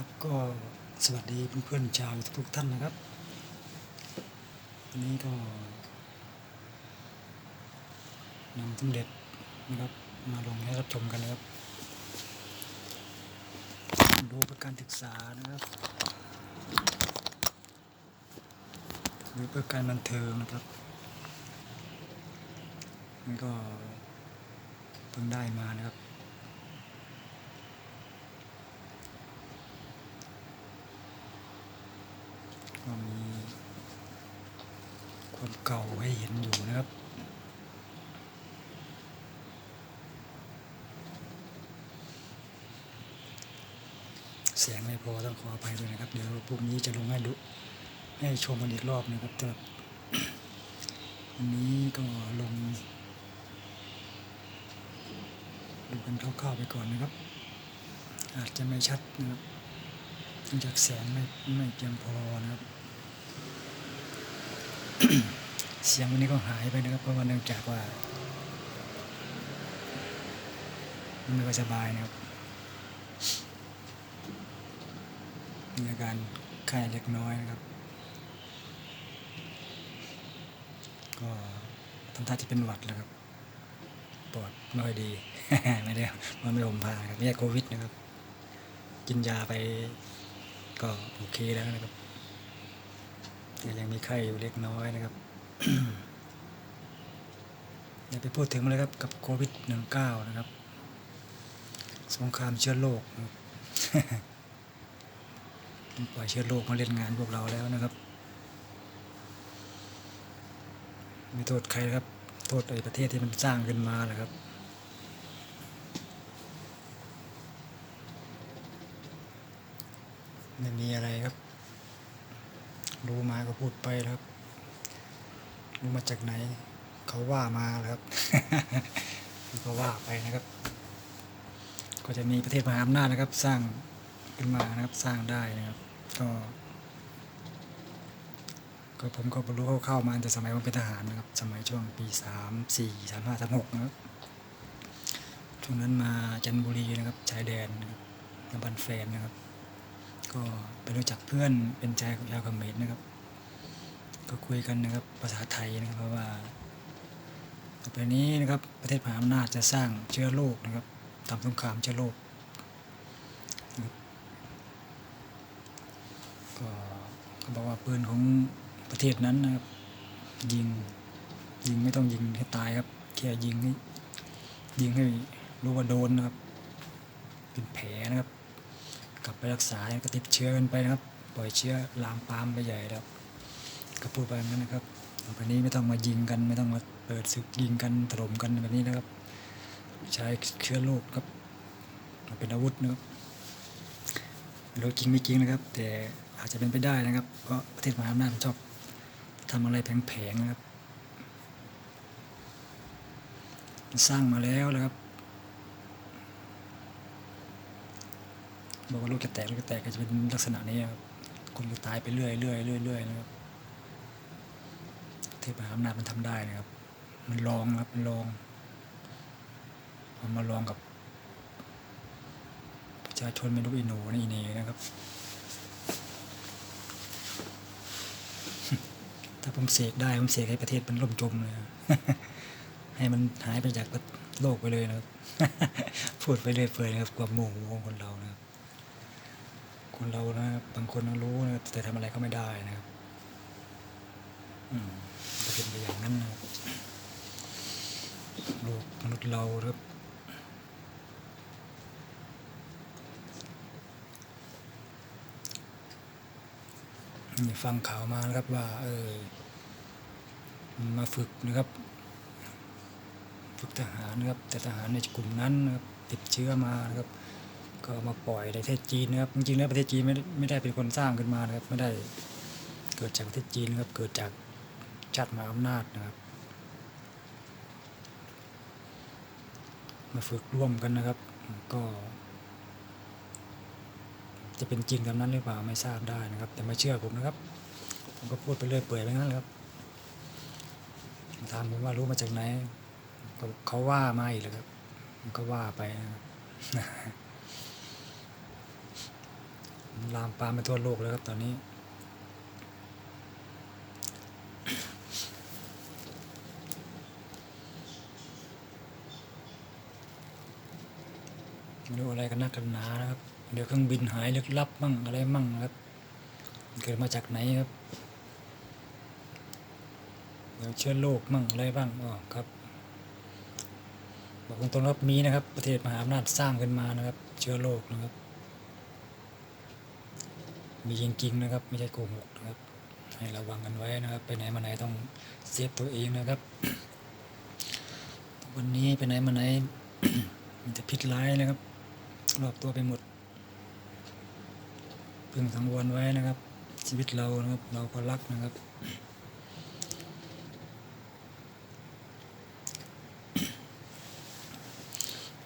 ครับก็สวัสดีเพื่อนๆชาวทุกท่านนะครับวันนี้ก็นำสมเด็จนะครับมาลงให้รับชมกันนะครับ ดูเพื่อการศึกษานะครับหรือเพื่อการบันเทิงนะครับนี่ก็เพิ่งได้มานะครับ ก็มีความเก่าให้เห็นอยู่นะครับเสียงไม่พอต้องขออภัยด้วยนะครับ เดี๋ยวพรุ่งนี้จะลงให้ดูให้ชมกันอีกรอบนะครับแต่วันนี้ก็ลง ดูกันคร่าวๆไปก่อนนะครับ อาจจะไม่ชัดนะครับเนื่องจากแสงไม่ไม่เพียงพอนะครับ เสียงวันนี้ก็หายไปนะครับ เพราะว่าเนื่องจากว่ามันไม่สบายนะครับมีอาการไข้เล็กน้อยนะครับ ก็ทำท่าจะเป็นหวัดแล้วครับปอดไม่ค่อยดี ไม่ได้มันไม่ลมพาครับไม่ใช่โควิดนะครับ กินยาไปก็โอเคแล้วนะครับ ยังมีไข้อยู่เล็กน้อยนะครับอย่าไปพูดถึงเลยครับกับโควิด -19 นะครับ สงครามเชื้อโรคปล่อยเชื้อโรคมาเล่นงานพวกเราแล้วนะครับ ไม่โทษใครนะครับ โทษไอ้ประเทศที่มันสร้างขึ้นมาแหละครับไม่มีอะไรครับ รู้มาก็พูดไปแล้วครับ รู้มาจากไหน เขาว่ามาแล้วครับก็ว่าไปนะครับ ก็จะมีประเทศมหาอำนาจนะครับ สร้างขึ้นมานะครับสร้างได้นะครับ ก็ก็ผมก็รู้เข้าๆมาแต่สมัยผมเป็นทหารนะครับ สมัยช่วงปีสามสี่สามห้าสามหกนะครับช่วงนั้นมาจันทบุรีนะครับชายแดนนะครับนบันแฟนนะครับ ก็ไปรู้จักเพื่อนเป็นชายชาวเขมรนะครับ ก็คุยกันนะครับภาษาไทยนะครับเพราะว่าต่อไปนี้นะครับประเทศมหาอำนาจจะสร้างเชื้อโรคนะครับทำสงครามเชื้อโรคก็ก็บอกว่าปืนของประเทศนั้นนะครับ ยิงยิงไม่ต้องยิงให้ตายครับแค่ยิงให้ยิงให้รู้ว่าโดนนะครับ เป็นแผลนะครับ กลับไปรักษาก็ติดเชื้อกันไปนะครับ ปล่อยเชื้อลามปามไปใหญ่แล้วก็พูดไปงนั้นนะครับต่อไปนี้ไม่ต้องมายิงกันไม่ต้องมาเปิดศึกยิงกันถล่มกันแบบนี้นะครับ ใช้เชื้อโรคครับมาเป็นอาวุธนะครับไม่รู้จริงไม่จริงนะครับ แต่อาจจะเป็นไปได้นะครับ เพราะประเทศมหาอำนาจชอบทำอะไรแผงๆนะครับ สร้างมาแล้วนะครับ บอกว่าลูกจะแตกลูกจะแตกก็จะเป็นลักษณะนี้ครับคนก็ตายไปเรื่อยเรื่อยเรื่อยเรื่อยนะครับเทพมหาอำนาจมันทำได้นะครับ มันลองครับมันลองเอามาลองกับประชาชนเป็นลูกอีหนูนี่นี่นะครับ ถ้าผมเสกได้ผมเสกให้ประเทศมันล่มจมเลยให้มันหายไปจากโลกไปเลยนะครับ พูดไปเรื่อยเปื่อยนะครับความโมโหของคนเรานะครับ คนเรานะครับบางคนรู้นะแต่ทำอะไรก็ไม่ได้นะครับ อืมจะเป็นไปอย่างนั้นนะครับโลกมนุษย์เราครับฟังข่าวมานะครับว่า เออ มาฝึกนะครับ ฝึกทหารนะครับ แต่ทหารในกลุ่มนั้นนะครับติดเชื้อมานะครับ ก็เอามาปล่อยในประเทศจีนนะครับจริงๆแล้วประเทศจีนไม่ได้ไม่ได้เป็นคนสร้างขึ้นมานะครับ ไม่ได้เกิดจากประเทศจีนนะครับเกิดจากชาติมหาอำนาจนะครับ มาฝึกร่วมกันนะครับ ก็ จะเป็นจริงตามนั้นหรือเปล่าไม่ทราบได้นะครับ แต่ไม่เชื่อผมนะครับผมก็พูดไปเรื่อยเปื่อยไปงั้นแหละครับถามผมว่ารู้มาจากไหนเขาว่ามาอีกแล้วครับก็ว่าไปนะครับ ลามปามไปทั่วโลกแล้วครับตอนนี้ ไม่รู้อะไรกันนักกันหนานะครับ เดี๋ยวเครื่องบินหายลึกลับมั่งอะไรมั่งครับ เกิดมาจากไหนครับเดี๋ยวเชื้อโรคมั่งอะไรบ้างอ๋อครับบอกตรงๆว่ามีนะครับ ประเทศมหาอำนาจสร้างขึ้นมานะครับ เชื้อโรคนะครับ มีจริงๆนะครับ ไม่ใช่โกหกนะครับ ให้ระวังกันไว้นะครับ ไปไหนมาไหนต้องเซฟตัวเองนะครับ วันนี้ไปไหนมาไหนมันจะพิษร้ายนะครับรอบตัวไปหมดพึงสังวรไว้นะครับ ชีวิตเรานะครับ เราก็รักนะครับ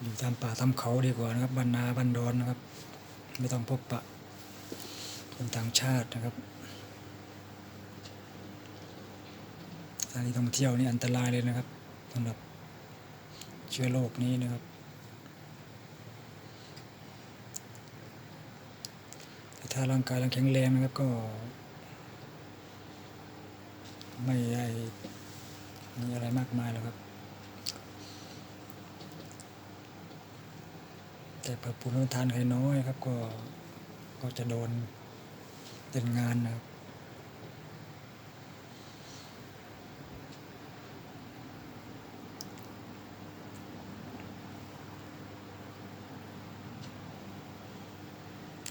อยู่ตามป่าตามเขาดีกว่านะครับบ้านาบ้านดอนนะครับ ไม่ต้องพบปะ คนต่างชาตินะครับสถานที่ท่องเที่ยวนี่อันตรายเลยนะครับสำหรับเชื้อโรคนี้นะครับแต่ถ้าร่างกายเราแข็งแรงนะครับก็ ไม่ได้มีอะไรมากมายหรอกครับ แต่พอภูมิต้านทานใครน้อยครับก็ก็จะโดน เล่นงานนะครับ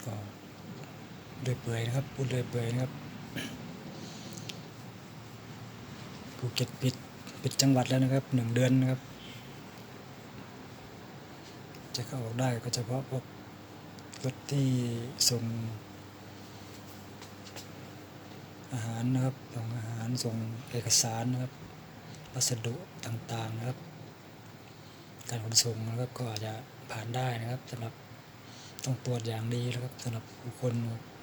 ก็เรื่อยเปื่อยนะครับพูดเรื่อยเปื่อยนะครับภูเก็ตปิดปิดจังหวัดแล้วนะครับหนึ่งเดือนนะครับ จะเข้าออกได้ก็เฉพาะพวกรถที่ส่ง อาหารนะครับส่งอาหารส่งเอกสารนะครับพัสดุต่างๆนะครับ การขนส่งนะครับก็อาจจะผ่านได้นะครับสำหรับต้องตรวจอย่างดีนะครับสำหรับบุคคล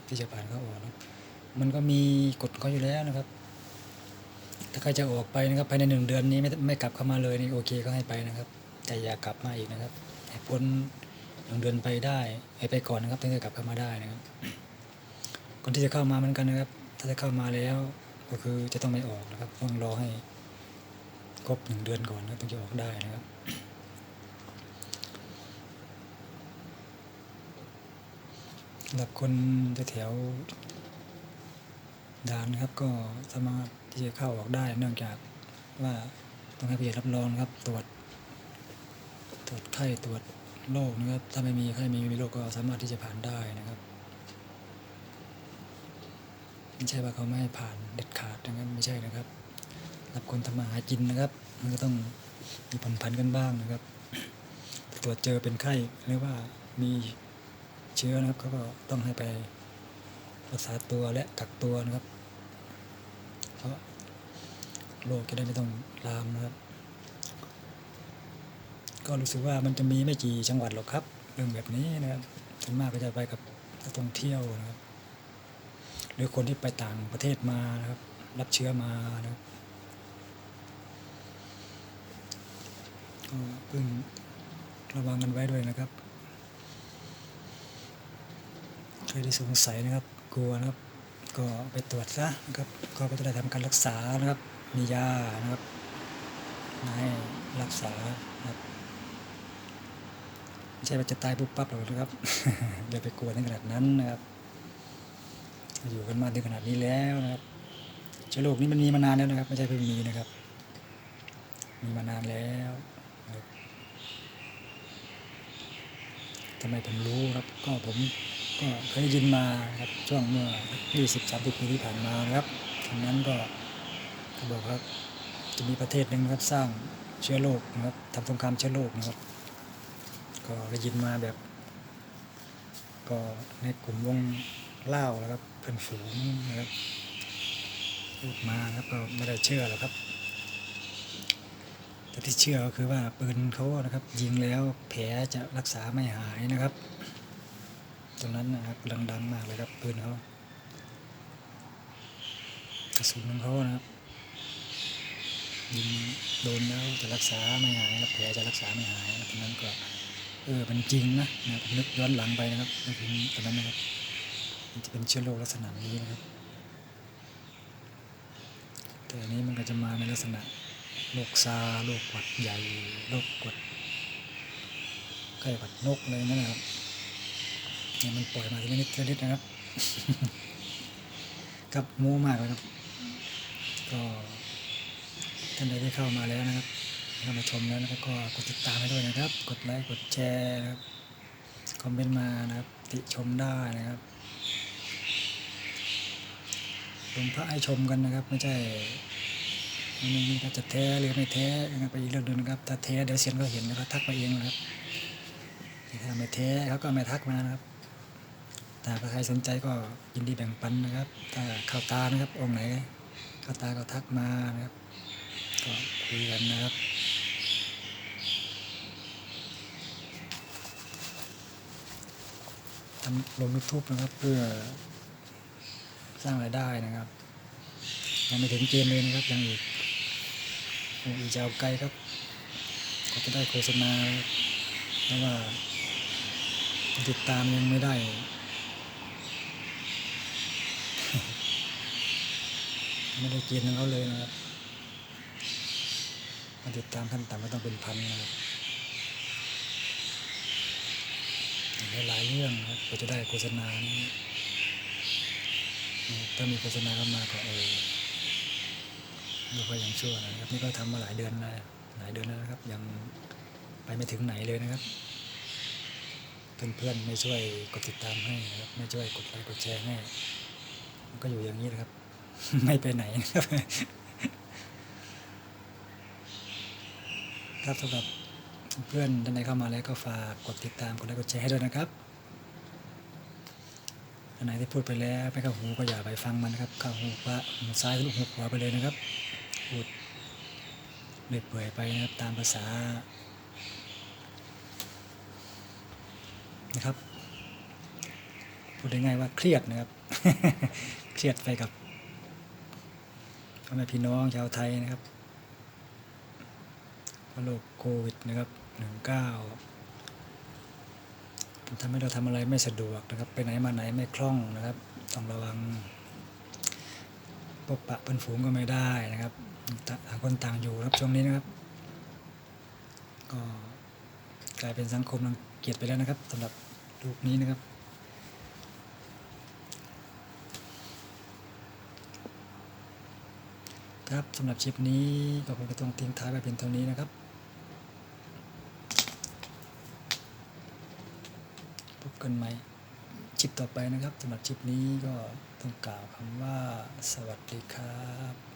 ที่จะผ่านเข้าออกนะมันก็มีกฎเขาอยู่แล้วนะครับ ถ้าใครจะออกไปนะครับภายในหนึ่งเดือนนี้ไม่ไม่กลับเข้ามาเลยนี่โอเคก็ให้ไปนะครับ แต่อย่ากลับมาอีกนะครับให้พ้นหนึ่งเดือนไปได้ให้ไปก่อนนะครับถึงจะกลับเข้ามาได้นะครับคนที่จะเข้ามาเหมือนกันนะครับ ถ้าจะเข้ามาแล้ว ก็คือจะต้องไม่ออกนะครับ ต้องรอให้ครบหนึ่งเดือนก่อนนะถึงจะออกได้นะครับสำหรับคนแถวด่านนะครับ ก็สามารถที่จะเข้าออกได้ เนื่องจากว่าต้องให้ผู้ใหญ่รับรองครับ ตรวจ ตรวจไข้ตรวจโรคนะครับ ถ้าไม่มีไข้ไม่มีโรคก็สามารถที่จะผ่านได้นะครับ ไม่ใช่ว่าเขาไม่ให้ผ่านเด็ดขาดนะครับไม่ใช่นะครับรับคนทำมาหากินนะครับ มันก็ต้องมีผลพันกันบ้างนะครับตรวจเจอเป็นไข้หรือว่ามีเชื้อนะครับเขาก็ต้องให้ไปรักษาตัวและกักตัวนะครับเพราะโรคจะได้ไม่ต้องลามนะครับ ก็รู้สึกว่ามันจะมีไม่กี่จังหวัดหรอกครับ เรื่องแบบนี้นะครับส่วนมากก็จะไปกับนักท่องเที่ยวนะครับ หรือคนที่ไปต่างประเทศมานะครับ รับเชื้อมานะครับก็เพิ่งระวังกันไว้ด้วยนะครับ ใครที่สงสัยนะครับ กลัวนะครับ ก็ไปตรวจซะนะครับ ก็จะได้ทำการรักษานะครับ มียานะครับมาให้รักษาครับไม่ใช่ว่าจะตายปุ๊บปั๊บหรอกนะครับอย่าไปกลัวถึงขนาดนั้นนะครับ อยู่กันมาถึงขนาดนี้แล้วนะครับเชื้อโรคนี้มันมีมานานแล้วนะครับ ไม่ใช่เพิ่งมีนะครับ มีมานานแล้วทำไมผมรู้ครับ ก็ผมก็เคยยินมาครับช่วงเมื่อ 20 30 ปีที่ผ่านมานะครับทางนั้นก็เขาบอกครับ จะมีประเทศหนึ่งนะครับสร้างเชื้อโรคนะครับทำสงครามเชื้อโรคนะครับ ก็ได้ยินมาแบบ ก็ในกลุ่มวงเล่านะครับ เพื่อนฝูงนะครับพูดมาครับก็ไม่ได้เชื่อหรอกครับ แต่ที่เชื่อก็คือว่าปืนเขานะครับ ยิงแล้วแผลจะรักษาไม่หายนะครับ ตรงนั้นนะครับกำลังดังมากเลยครับปืนเขากระสุนของเขานะครับยิงโดนแล้วจะรักษาไม่หายครับแผลจะรักษาไม่หายตรงนั้นก็เออมันจริงนะนะผมนึกย้อนหลังไปนะครับนึกถึงตอนนั้นนะครับ มันจะเป็นเชื้อโรคลักษณะนี้นะครับ แต่อันนี้มันก็จะมาในลักษณะโรคซาโรคหวัดใหญ่โรคกดไข้หวัดนกอะไรนั่นนะครับเนี่ยมันปล่อยมาทีละนิดทีละนิดนะครับครับม้มากเลยครับ ก็ท่านใดที่เข้ามาแล้วนะครับเข้ามาชมแล้วนะครับก็กดติดตามให้ด้วยนะครับ กดไลค์กดแชร์นะครับคอมเมนต์มานะครับ ติชมได้นะครับ ลงพระให้ชมกันนะครับ ไม่ใช่มันนี่ก็จะแท้หรือไม่แท้ยังไงไปเรื่องหนึงนะครับ ถ้าแท้เดี๋ยวเซียนก็เห็นนะครับทักมาเองนะครับถ้าไม่แท้เขาก็ไม่ทักมานะครับถ้าใครสนใจก็ยินดีแบ่งปันนะครับ ถ้าเข้าตานะครับ องค์ไหนเข้าตาก็ทักมานะครับ ก็คุยกันนะครับทำลงยูทูบนะครับเพื่อ ร้างรายได้นะครับ ยังไม่ถึงเกณฑ์เลยนะครับยังอีกอีกจะเอาไกลครับก็จะได้โฆษณาเพราะว่าติดตามยังไม่ได้ไม่ได้เกณฑ์ของเขาเลยนะครับมาติดตามขั้นต่ำก็ต้องเป็นพันนะครับหลายเรื่องครับก็จะได้โฆษณานี่ ถ้ามีโฆษณาเข้ามาก็เออดูก็ยังชั่วนะครับ นี่ก็ทำมาหลายเดือนแล้วหลายเดือนแล้วนะครับ ยังไปไม่ถึงไหนเลยนะครับ เพื่อนๆไม่ช่วยกดติดตามให้นะครับ ไม่ช่วยกดไลค์กดแชร์ให้มันก็อยู่อย่างนี้นะครับ ไม่ไปไหนนะครับ ครับสำหรับเพื่อนท่านใดเข้ามาแล้วก็ฝากกดติดตามกดไลค์กดแชร์ให้ด้วยนะครับ อันไหนที่พูดไปแล้วไม่เข้าหูก็อย่าไปฟังมันนะครับเข้าหูพระหูซ้ายทะลุหูขวาไปเลยนะครับพูดเรื่อยเปื่อยไปนะครับตามภาษานะครับพูดง่ายๆว่าเครียดนะครับ เครียดไปกับพ่อแม่พี่น้องชาวไทยนะครับโรคโควิดนะครับหนึ่งเก้า ทำให้เราทำอะไรไม่สะดวกนะครับ ไปไหนมาไหนไม่คล่องนะครับ ต้องระวังพบปะเพื่อนฝูงก็ไม่ได้นะครับต่างคนต่างอยู่ครับช่วงนี้นะครับ ก็กลายเป็นสังคมรังเกียจไปแล้วนะครับสำหรับรูปนี้นะครับครับสำหรับคลิปนี้ก็คงจะต้องทิ้งท้ายไปเป็นเท่านี้นะครับ พบ กันไหมชิปต่อไปนะครับสำหรับชิปนี้ก็ต้องกล่าวคำว่าสวัสดีครับ